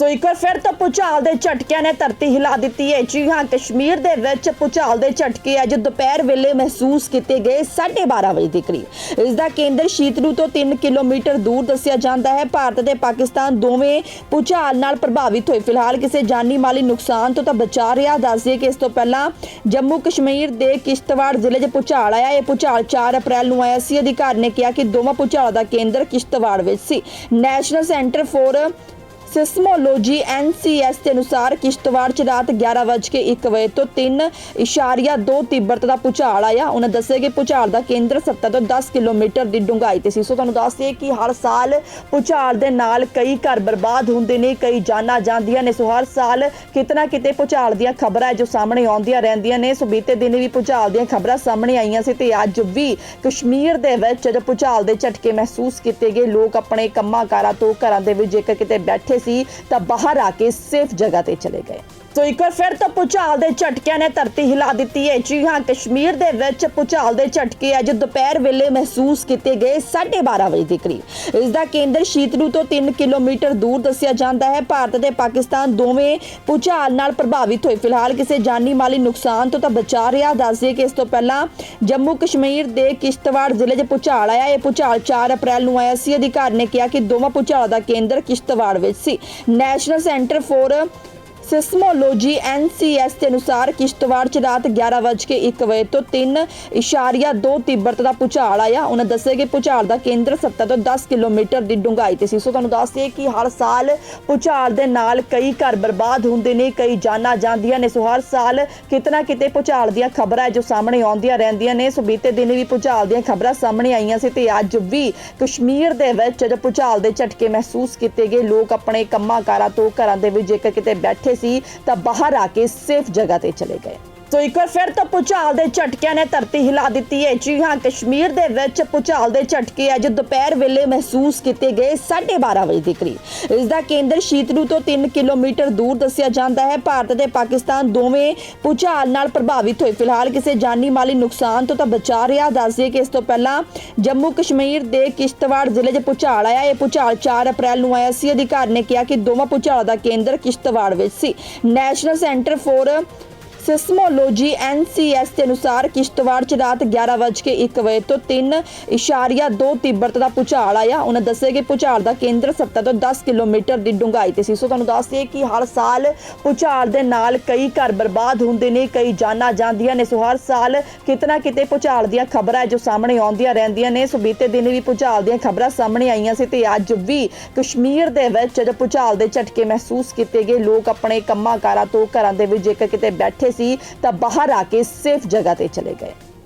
ਸੋ ਇੱਕ ਵਾਰ ਫਿਰ ਤੋਂ ਭੁਚਾਲ ਦੇ ਝਟਕਿਆਂ ਨੇ ਧਰਤੀ ਹਿਲਾ ਦਿੱਤੀ ਹੈ। ਜੀ ਹਾਂ, ਕਸ਼ਮੀਰ ਦੇ ਵਿੱਚ ਭੁਚਾਲ ਦੇ ਝਟਕੇ ਅੱਜ ਦੁਪਹਿਰ ਵੇਲੇ ਮਹਿਸੂਸ ਕੀਤੇ ਗਏ 12:30 ਵਜੇ ਦੇ ਕਰੀਬ। ਇਸ ਦਾ ਕੇਂਦਰ ਸ਼ੀਤਲੂ ਤੋਂ 3 ਕਿਲੋਮੀਟਰ ਦੂਰ ਦੱਸਿਆ ਜਾਂਦਾ ਹੈ। ਭਾਰਤ ਤੇ ਪਾਕਿਸਤਾਨ ਦੋਵੇਂ ਭੁਚਾਲ ਨਾਲ ਪ੍ਰਭਾਵਿਤ ਹੋਏ। ਫਿਲਹਾਲ ਕਿਸੇ ਜਾਨੀ ਮਾਲੀ ਨੁਕਸਾਨ ਤੋਂ ਤਾਂ ਬਚਾ ਰਿਹਾ। ਦੱਸਦੇ ਕਿ ਇਸ ਤੋਂ ਪਹਿਲਾਂ ਜੰਮੂ ਕਸ਼ਮੀਰ ਦੇ ਕਿਸ਼ਤਵਾੜ ਜ਼ਿਲ੍ਹੇ 'ਚ ਭੁਚਾਲ ਆਇਆ। ਇਹ ਭੁਚਾਲ 4 ਅਪ੍ਰੈਲ ਨੂੰ ਆਇਆ ਸੀ। ਅਧਿਕਾਰੀ ਨੇ ਕਿਹਾ ਕਿ ਦੋਵਾਂ ਭੁਚਾਲਾਂ ਦਾ ਕੇਂਦਰ ਕਿਸ਼ਤਵਾੜ ਵਿੱਚ ਸੀ। National centre for seismology NCS ਦੇ ਅਨੁਸਾਰ ਕਿਸ਼ਤਵਾੜ ਚ ਰਾਤ 11:01 ਵਜੇ ਤੋਂ 3.2 ਤੀਬਰਤਾ ਦਾ ਭੁਚਾਲ ਆਇਆ। ਉਹਨਾਂ ਦੱਸਿਆ ਕਿ ਭੁਚਾਲ ਦਾ ਕੇਂਦਰ 70 ਤੋਂ 10 ਕਿਲੋਮੀਟਰ ਦੀ ਡੂੰਘਾਈ ਤੇ ਸੀ। ਸੋ ਤੁਹਾਨੂੰ ਦੱਸ ਦਈਏ ਕਿ ਹਰ ਸਾਲ ਭੁਚਾਲ ਦੇ ਨਾਲ ਕਈ ਘਰ ਬਰਬਾਦ ਹੁੰਦੇ ਨੇ, ਕਈ ਜਾਨਾਂ ਜਾਂਦੀਆਂ ਨੇ। ਸੋ ਹਰ ਸਾਲ ਕਿਤਨਾ ਕਿਤੇ ਭੁਚਾਲ ਦੀਆਂ ਖਬਰਾਂ ਜੋ ਸਾਹਮਣੇ ਆਉਂਦੀਆਂ ਰਹਿੰਦੀਆਂ ਨੇ। ਸੋ ਬੀਤੇ ਦਿਨ ਵੀ ਭੁਚਾਲ ਦੀਆਂ ਖਬਰਾਂ ਸਾਹਮਣੇ ਆਈਆਂ ਸੀ ਤੇ ਅੱਜ ਵੀ ਕਸ਼ਮੀਰ ਦੇ ਵਿੱਚ ਜਦੋਂ ਭੁਚਾਲ ਦੇ ਝਟਕੇ ਮਹਿਸੂਸ ਕੀਤੇ ਗਏ, ਲੋਕ ਆਪਣੇ ਕੰਮਾਂ ਕਾਰਾਂ ਤੋਂ ਘਰਾਂ ਦੇ ਵਿੱਚ ਜੇਕਰ ਕਿਤੇ ਬੈਠੇ ਸੀ ਤਾਂ ਬਾਹਰ ਆ ਕੇ ਸੇਫ ਜਗ੍ਹਾ ਤੇ ਚਲੇ ਗਏ। ਸੋ ਇੱਕ ਵਾਰ ਫਿਰ ਤੋਂ ਭੁਚਾਲ ਦੇ ਝਟਕਿਆਂ ਨੇ ਧਰਤੀ ਹਿਲਾ ਦਿੱਤੀ ਹੈ। ਜੀ ਹਾਂ, ਕਸ਼ਮੀਰ ਦੇ ਵਿੱਚ ਭੁਚਾਲ ਦੇ ਝਟਕੇ ਅੱਜ ਦੁਪਹਿਰ ਵੇਲੇ ਮਹਿਸੂਸ ਕੀਤੇ ਗਏ 12:30 ਵਜੇ ਦੇ ਕਰੀਬ। ਇਸ ਦਾ ਕੇਂਦਰ ਸ਼ੀਤਲੂ ਤੋਂ 3 ਕਿਲੋਮੀਟਰ ਦੂਰ ਦੱਸਿਆ ਜਾਂਦਾ ਹੈ। ਭਾਰਤ ਤੇ ਪਾਕਿਸਤਾਨ ਦੋਵੇਂ ਭੁਚਾਲ ਨਾਲ ਪ੍ਰਭਾਵਿਤ ਹੋਏ। ਫਿਲਹਾਲ ਕਿਸੇ ਜਾਨੀ ਮਾਲੀ ਨੁਕਸਾਨ ਤੋਂ ਤਾਂ ਬਚਾ ਰਿਹਾ। ਦੱਸਦੇ ਕਿ ਇਸ ਤੋਂ ਪਹਿਲਾਂ ਜੰਮੂ ਕਸ਼ਮੀਰ ਦੇ ਕਿਸ਼ਤਵਾੜ ਜ਼ਿਲ੍ਹੇ 'ਚ ਭੁਚਾਲ ਆਇਆ। ਇਹ ਭੁਚਾਲ 4 ਅਪ੍ਰੈਲ ਨੂੰ ਆਇਆ ਸੀ। ਅਧਿਕਾਰੀ ਨੇ ਕਿਹਾ ਕਿ ਦੋਵਾਂ ਭੁਚਾਲਾਂ ਦਾ ਕੇਂਦਰ ਕਿਸ਼ਤਵਾੜ ਵਿੱਚ ਸੀ। National centre for seismology NCS ਦੇ ਅਨੁਸਾਰ ਕਿਸ਼ਤਵਾੜ ਚ ਰਾਤ 11:01 ਵਜੇ ਤੋਂ 3.2 ਤੀਬਰਤਾ ਦਾ ਭੁਚਾਲ ਆਇਆ। ਉਹਨਾਂ ਦੱਸਿਆ ਕਿ ਭੁਚਾਲ ਦਾ ਕੇਂਦਰ 70 ਤੋਂ 10 ਕਿਲੋਮੀਟਰ ਦੀ ਡੂੰਘਾਈ ਤੇ ਸੀ। ਸੋ ਤੁਹਾਨੂੰ ਦੱਸ ਦਈਏ ਕਿ ਹਰ ਸਾਲ ਭੁਚਾਲ ਦੇ ਨਾਲ ਕਈ ਘਰ ਬਰਬਾਦ ਹੁੰਦੇ ਨੇ, ਕਈ ਜਾਨਾਂ ਜਾਂਦੀਆਂ ਨੇ। ਸੋ ਹਰ ਸਾਲ ਕਿਤਨਾ ਕਿਤੇ ਭੁਚਾਲ ਦੀਆਂ ਖਬਰਾਂ ਜੋ ਸਾਹਮਣੇ ਆਉਂਦੀਆਂ ਰਹਿੰਦੀਆਂ ਨੇ। ਸੋ ਬੀਤੇ ਦਿਨ ਵੀ ਭੁਚਾਲ ਦੀਆਂ ਖਬਰਾਂ ਸਾਹਮਣੇ ਆਈਆਂ ਸੀ ਤੇ ਅੱਜ ਵੀ ਕਸ਼ਮੀਰ ਦੇ ਵਿੱਚ ਜਦੋਂ ਭੁਚਾਲ ਦੇ ਝਟਕੇ ਮਹਿਸੂਸ ਕੀਤੇ ਗਏ, ਲੋਕ ਆਪਣੇ ਕੰਮਾਂ ਕਾਰਾਂ ਤੋਂ ਘਰਾਂ ਦੇ ਵਿੱਚ ਜੇਕਰ ਕਿਤੇ ਬੈਠੇ ਸੀ ਤਾਂ ਬਾਹਰ ਆ ਕੇ ਸੇਫ ਜਗ੍ਹਾ ਤੇ ਚਲੇ ਗਏ। ਸੋ ਇੱਕ ਵਾਰ ਫਿਰ ਤੋਂ ਭੁਚਾਲ ਦੇ ਝਟਕਿਆਂ ਨੇ ਧਰਤੀ ਹਿਲਾ ਦਿੱਤੀ ਹੈ। ਜੀ ਹਾਂ, ਕਸ਼ਮੀਰ ਦੇ ਵਿੱਚ ਭੁਚਾਲ ਦੇ ਝਟਕੇ ਅੱਜ ਦੁਪਹਿਰ ਵੇਲੇ ਮਹਿਸੂਸ ਕੀਤੇ ਗਏ 12:30 ਵਜੇ ਦੇ ਕਰੀਬ। ਇਸ ਦਾ ਕੇਂਦਰ ਸ਼ੀਤਲੂ ਤੋਂ 3 ਕਿਲੋਮੀਟਰ ਦੂਰ ਦੱਸਿਆ ਜਾਂਦਾ ਹੈ। ਭਾਰਤ ਤੇ ਪਾਕਿਸਤਾਨ ਦੋਵੇਂ ਭੁਚਾਲ ਨਾਲ ਪ੍ਰਭਾਵਿਤ ਹੋਏ। ਫਿਲਹਾਲ ਕਿਸੇ ਜਾਨੀ ਮਾਲੀ ਨੁਕਸਾਨ ਤੋਂ ਤਾਂ ਬਚਾ ਰਿਹਾ। ਦੱਸਦੇ ਕਿ ਇਸ ਤੋਂ ਪਹਿਲਾਂ ਜੰਮੂ ਕਸ਼ਮੀਰ ਦੇ ਕਿਸ਼ਤਵਾੜ ਜ਼ਿਲ੍ਹੇ 'ਚ ਭੁਚਾਲ ਆਇਆ। ਇਹ ਭੁਚਾਲ 4 ਅਪ੍ਰੈਲ ਨੂੰ ਆਇਆ ਸੀ। ਅਧਿਕਾਰੀ ਨੇ ਕਿਹਾ ਕਿ ਦੋਵਾਂ ਭੁਚਾਲਾਂ ਦਾ ਕੇਂਦਰ ਕਿਸ਼ਤਵਾੜ ਵਿੱਚ ਸੀ। National centre for seismology NCS ਦੇ ਅਨੁਸਾਰ ਕਿਸ਼ਤਵਾੜ ਚ ਰਾਤ 11:01 ਵਜੇ ਤੋਂ 3.2 ਤੀਬਰਤਾ ਦਾ ਭੁਚਾਲ ਆਇਆ। ਉਹਨਾਂ ਦੱਸਿਆ ਕਿ ਭੁਚਾਲ ਦਾ ਕੇਂਦਰ 70 ਤੋਂ 10 ਕਿਲੋਮੀਟਰ ਦੀ ਡੂੰਘਾਈ ਤੇ ਸੀ। ਸੋ ਤੁਹਾਨੂੰ ਦੱਸ ਦਈਏ ਕਿ ਹਰ ਸਾਲ ਭੁਚਾਲ ਦੇ ਨਾਲ ਕਈ ਘਰ ਬਰਬਾਦ ਹੁੰਦੇ ਨੇ, ਕਈ ਜਾਨਾਂ ਜਾਂਦੀਆਂ ਨੇ। ਸੋ ਹਰ ਸਾਲ ਕਿਤਨਾ ਕਿਤੇ ਭੁਚਾਲ ਦੀਆਂ ਖਬਰਾਂ ਜੋ ਸਾਹਮਣੇ ਆਉਂਦੀਆਂ ਰਹਿੰਦੀਆਂ ਨੇ। ਸੋ ਬੀਤੇ ਦਿਨ ਵੀ ਭੁਚਾਲ ਦੀਆਂ ਖਬਰਾਂ ਸਾਹਮਣੇ ਆਈਆਂ ਸੀ ਤੇ ਅੱਜ ਵੀ ਕਸ਼ਮੀਰ ਦੇ ਵਿੱਚ ਜਦੋਂ ਭੁਚਾਲ ਦੇ ਝਟਕੇ ਮਹਿਸੂਸ ਕੀਤੇ ਗਏ, ਲੋਕ ਆਪਣੇ ਕੰਮਾਂ ਕਾਰਾਂ ਤੋਂ ਘਰਾਂ ਦੇ ਵਿੱਚ ਜੇਕਰ ਕਿਤੇ ਬੈਠੇ ਸੀ ਤਾਂ ਬਾਹਰ ਆ ਕੇ ਸੇਫ ਜਗ੍ਹਾ ਤੇ ਚਲੇ ਗਏ।